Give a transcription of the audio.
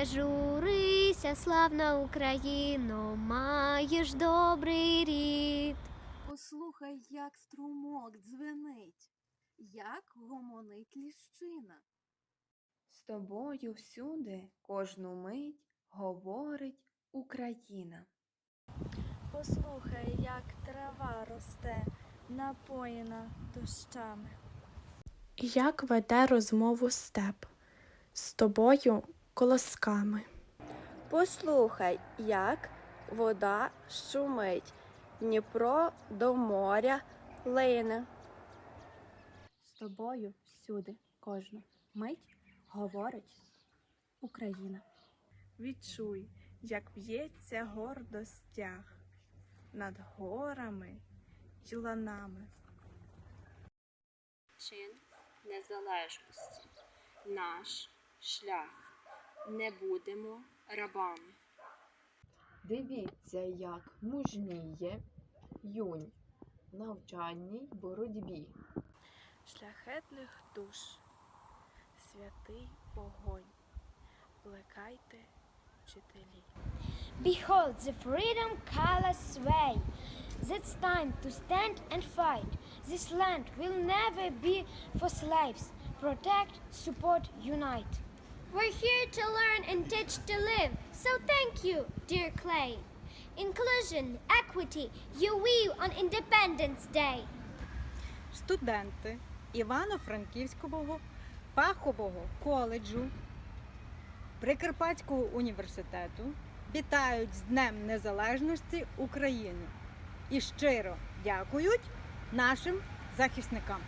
Не журися, славна Україно, маєш добрий рід. Послухай, як струмок дзвенить, як гомонить ліщина. З тобою всюди кожну мить говорить Україна. Послухай, як трава росте, напоїна дощами. Як веде розмову степ з тобою колосками. Послухай, як вода шумить, Дніпро до моря лине. З тобою всюди, кожну мить говорить Україна. Відчуй, як в'ється гордо стяг над горами й ланами. чин незалежності, наш шлях. Не будемо рабами. Дивіться, як мужніє юнь в навчальній боротьбі. Шляхетних душ, святий вогонь, плекайте вчителі. Behold the freedom colors sway. It's time to stand and fight. This land will never be for slaves. Protect, support, unite. We're here to learn and teach to live. So thank you, dear Clay. Inclusion, equity, you weave on Independence Day. студенти Івано-Франківського фахового коледжу Прикарпатського університету вітають з Днем Незалежності України і щиро дякують нашим захисникам.